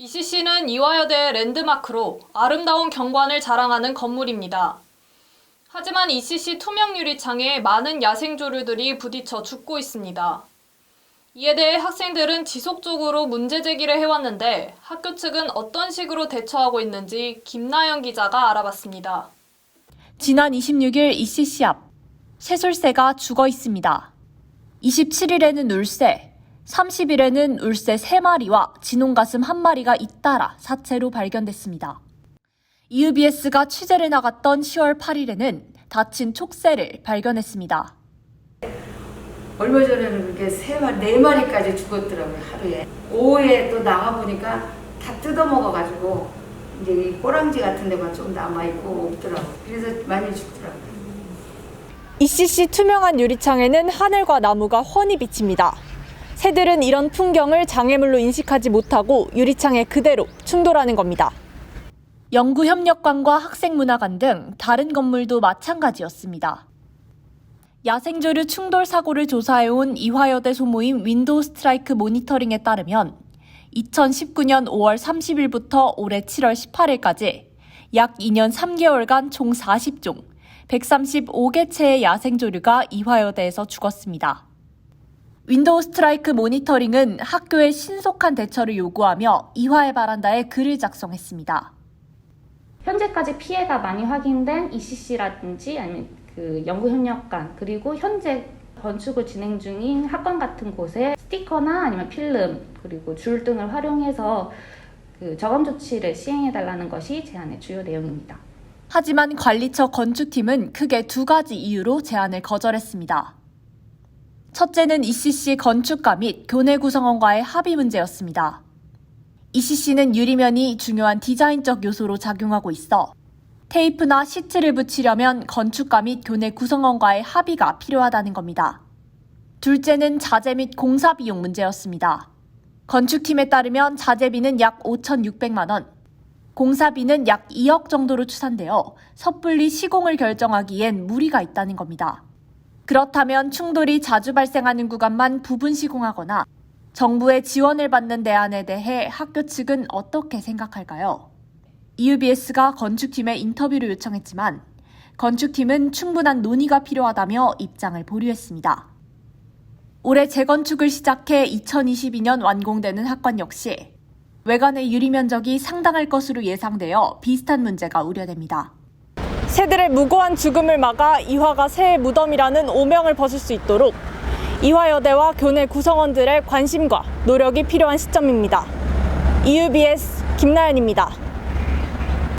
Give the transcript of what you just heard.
ECC는 이화여대의 랜드마크로 아름다운 경관을 자랑하는 건물입니다. 하지만 ECC 투명 유리창에 많은 야생조류들이 부딪혀 죽고 있습니다. 이에 대해 학생들은 지속적으로 문제 제기를 해왔는데 학교 측은 어떤 식으로 대처하고 있는지 김나영 기자가 알아봤습니다. 지난 26일 ECC 앞 새솔새가 죽어 있습니다. 27일에는 울새, 30일에는 울새 3마리와 진홍가슴 1마리가 잇따라 사체로 발견됐습니다. EUBS가 취재를 나갔던 10월 8일에는 다친 촉새를 발견했습니다. 얼마 전에는 그렇게 세 마리, 네 마리까지 죽었더라고요, 하루에. 오후에 또 나가보니까 다 뜯어먹어가지고, 이제 이 꼬랑지 같은 데만 좀 남아있고 없더라고요. 그래서 많이 죽더라고요. ECC 투명한 유리창에는 하늘과 나무가 훤히 비칩니다. 새들은 이런 풍경을 장애물로 인식하지 못하고 유리창에 그대로 충돌하는 겁니다. 연구협력관과 학생문화관 등 다른 건물도 마찬가지였습니다. 야생조류 충돌 사고를 조사해온 이화여대 소모임 윈도우 스트라이크 모니터링에 따르면 2019년 5월 30일부터 올해 7월 18일까지 약 2년 3개월간 총 40종, 135개체의 야생조류가 이화여대에서 죽었습니다. 윈도우 스트라이크 모니터링은 학교의 신속한 대처를 요구하며 이화의 바란다에 글을 작성했습니다. 현재까지 피해가 많이 확인된 ECC라든지 아니면 그 연구협력관 그리고 현재 건축을 진행 중인 학관 같은 곳에 스티커나 아니면 필름 그리고 줄 등을 활용해서 그 저감 조치를 시행해 달라는 것이 제안의 주요 내용입니다. 하지만 관리처 건축팀은 크게 두 가지 이유로 제안을 거절했습니다. 첫째는 ECC 건축가 및 교내 구성원과의 합의 문제였습니다. ECC는 유리면이 중요한 디자인적 요소로 작용하고 있어 테이프나 시트를 붙이려면 건축가 및 교내 구성원과의 합의가 필요하다는 겁니다. 둘째는 자재 및 공사 비용 문제였습니다. 건축팀에 따르면 자재비는 약 5,600만 원, 공사비는 약 2억 정도로 추산되어 섣불리 시공을 결정하기엔 무리가 있다는 겁니다. 그렇다면 충돌이 자주 발생하는 구간만 부분 시공하거나 정부의 지원을 받는 대안에 대해 학교 측은 어떻게 생각할까요? EUBS가 건축팀에 인터뷰를 요청했지만 건축팀은 충분한 논의가 필요하다며 입장을 보류했습니다. 올해 재건축을 시작해 2022년 완공되는 학관 역시 외관의 유리 면적이 상당할 것으로 예상되어 비슷한 문제가 우려됩니다. 새들의 무고한 죽음을 막아 이화가 새의 무덤이라는 오명을 벗을 수 있도록 이화여대와 교내 구성원들의 관심과 노력이 필요한 시점입니다. EUBS 김나연입니다.